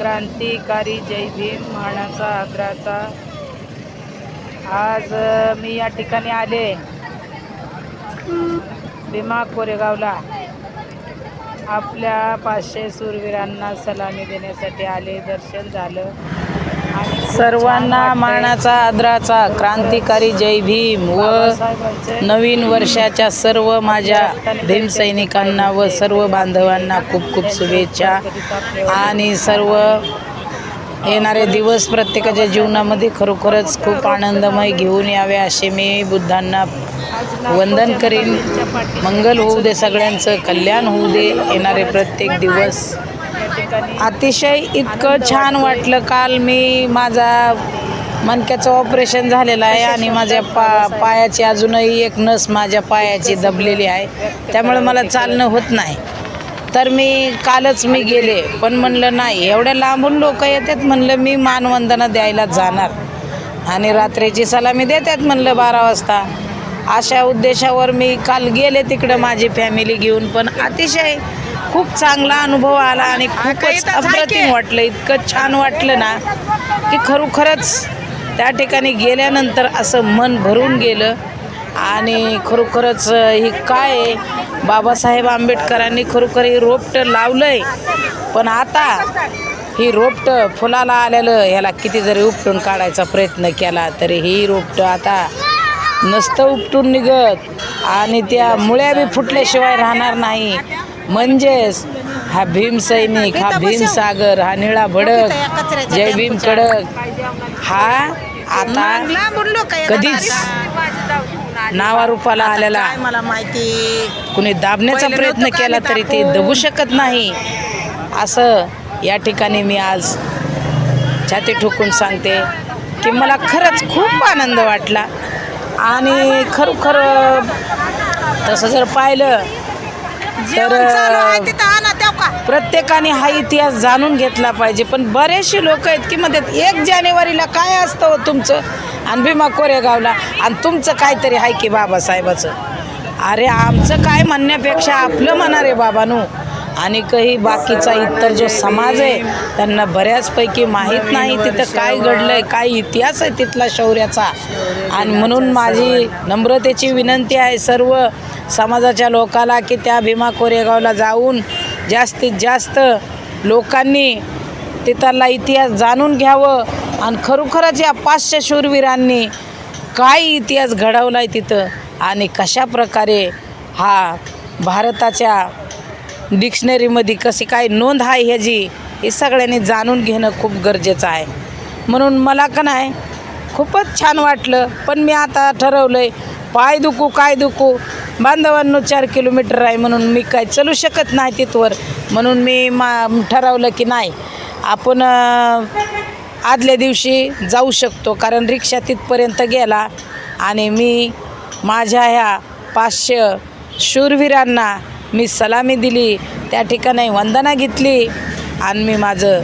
क्रांतिकारी जय भीम म्हणाचा आग्राचा आज मी या ठिकाणी आले. भीमा कोरेगावला. आपल्या पाचशे सूरवीरांना सलामी देण्यासाठी आले. दर्शन झालं. सर्वांना मानाचा आदराचा क्रांतिकारी जय भीम व नवीन वर्षाच्या सर्व माझ्या भीमसैनिकांना व सर्व बांधवांना खूप खूप शुभेच्छा. आणि सर्व येणारे दिवस प्रत्येकाच्या जीवनामध्ये खरोखरच खूप आनंदमय घेऊन यावे असे मी बुद्धांना वंदन करीन. मंगल होऊ दे सगळ्यांचं कल्याण होऊ दे येणारे प्रत्येक दिवस. अतिशय इतकं छान वाटलं. काल मी माझा मणक्याचं ऑपरेशन झालेलं आहे आणि माझ्या पा पायाची अजूनही एक नस माझ्या पायाची दबलेली आहे. त्यामुळे मला चालणं होत नाही. तर मी कालच मी गेले. पण म्हणलं नाही एवढ्या लांबून लोक येतात म्हणलं मी मानवंदना द्यायला जाणार. आणि रात्रीची सलामी देतात म्हणलं बारा वाजता. अशा उद्देशावर मी काल गेले तिकडं माझी फॅमिली घेऊन. पण अतिशय खूप चांगला अनुभव आला आणि खूपच अप्रतिम वाटलं इतकं छान वाटलं ना की खरोखरच त्या ठिकाणी गेल्यानंतर असं मन भरून गेलं. आणि खरोखरच ही काय आहे? बाबासाहेब आंबेडकरांनी खरोखर हे रोपटं लावलं आहे पण आता ही रोपटं फुलाला आलेलं ह्याला किती जरी उपटून काढायचा प्रयत्न केला तरी ही रोपटं आता नसतं उपटून निघत. आणि त्या मुळ्या बी फुटल्याशिवाय राहणार नाही. म्हणजेच हा भीम सैनिक हा भीम सागर हा निळा भडक जय भीम कडक हा आता कधीच नावारूपाला आलेला मला माहिती? कुणी दाबण्याचा प्रयत्न केला तरी ते? दबू शकत नाही. असं या ठिकाणी मी आज छाती ठोकून सांगते की मला खरंच खूप आनंद वाटला. आणि खरोखर तसं जर पाहिलं जेवण चालू आहे तर तिथं आणा तेव का? प्रत्येकाने हा इतिहास जाणून घेतला पाहिजे पण बरेचसे लोक आहेत की म्हणतात एक जानेवारीला काय असतं हो तुमचं? आणि भीमा कोरेगावला आणि तुमचं काहीतरी आहे की बाबासाहेबाचं? अरे आमचं काय म्हणण्यापेक्षा आपलं म्हणा रे बाबानू. आणि काही बाकीचा इतर जो समाज आहे त्यांना बऱ्याचपैकी माहीत नाही तिथं काय घडलंय काय इतिहास आहे तिथला शौर्याचा. आणि म्हणून माझी नम्रतेची विनंती आहे सर्व समाजाच्या लोकाला की त्या भीमा कोरेगावला जाऊन जास्तीत जास्त लोकांनी तिथला इतिहास जाणून घ्यावं आणि खरोखरच या पाचशे शूरवीरांनी काय इतिहास घडवला आहे तिथं आणि कशा प्रकारे हा भारताच्या डिक्शनरीमध्ये कशी काय नोंद आहे ह्याची हे सगळ्यांनी जाणून घेणं खूप गरजेचं आहे. म्हणून मला का नाही खूपच छान वाटलं पण मी आता ठरवलं आहे पाय दुखू काय दुखू बांधवांनो चार किलोमीटर आहे म्हणून मी काय चलू शकत नाही तिथवर. म्हणून मी मा ठरवलं की नाही आपण आदल्या दिवशी जाऊ शकतो कारण रिक्षा तिथपर्यंत गेला आणि मी माझ्या ह्या पाचशे शूरवीरांना मी सलामी दिली त्या ठिकाणी वंदना घेतली आणि मी माझं